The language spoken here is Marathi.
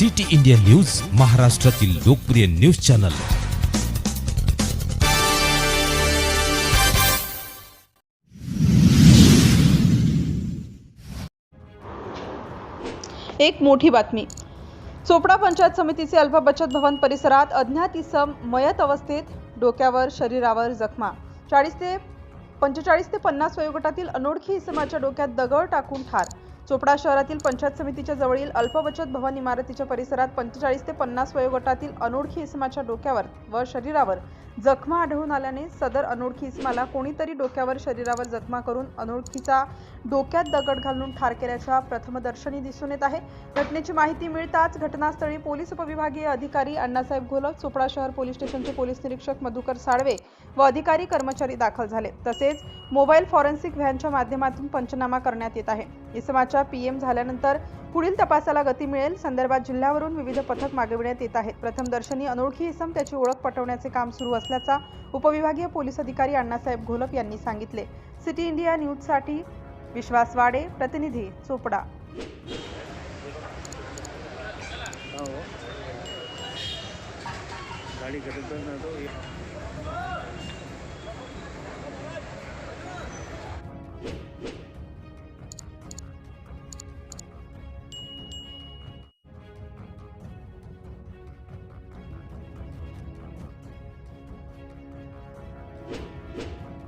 सिटी इंडिया न्यूज महाराष्ट्रातील लोकप्रिय न्यूज चॅनल. एक मोठी बातमी. चोपडा पंचायत समितीचे अल्प बचत भवन परिसरात अज्ञात इसम मयत अवस्थेत डोक्यावर शरीरावर जखमा. चाळीस ते पंचेचाळीस ते पन्नास वयोगटातील अनोळखी इसमाच्या डोक्यात दगड टाकून ठार. चोपडा शहरातील पंचायत समितीच्या जवळील अल्प बचत भवन इमारतीच्या परिसरात पंचेचाळीस ते पन्नास वयोगटातील अनोळखी इसमाच्या डोक्यावर व शरीरावर जखमा आढळून आल्याने सदर अनोळखी इसमाला कोणीतरी डोक्यावर शरीरावर जखमा करून अनोळखीचा डोक्यात दगड घालून ठार केल्याच्या प्रथमदर्शनी दिसून येत आहे. घटनेची माहिती मिळताच घटनास्थळी पोलीस उपविभागीय अधिकारी अण्णासाहेब घोलप चोपडा शहर पोलीस स्टेशनचे पोलीस निरीक्षक मधुकर साळवे व अधिकारी कर्मचारी दाखल झाले. तसेच मोबाईल फॉरेन्सिक व्हॅनच्या माध्यमातून पंचनामा करण्यात येत आहे. इसमाच्या पीएम झाल्यानंतर पुढील तपासाला गती मिळेल. संदर्भात जिल्ह्यावरून विविध पथक मागविण्यात येत आहेत. प्रथमदर्शनी अनोळखी इसम त्याची ओळख पटवण्याचे काम सुरू असल्याचा उपविभागीय पोलीस अधिकारी अण्णासाहेब घोलप यांनी सांगितले. सिटी इंडिया न्यूजसाठी विश्वास वाडे प्रतिनिधी चोपडा. गाडी ना तो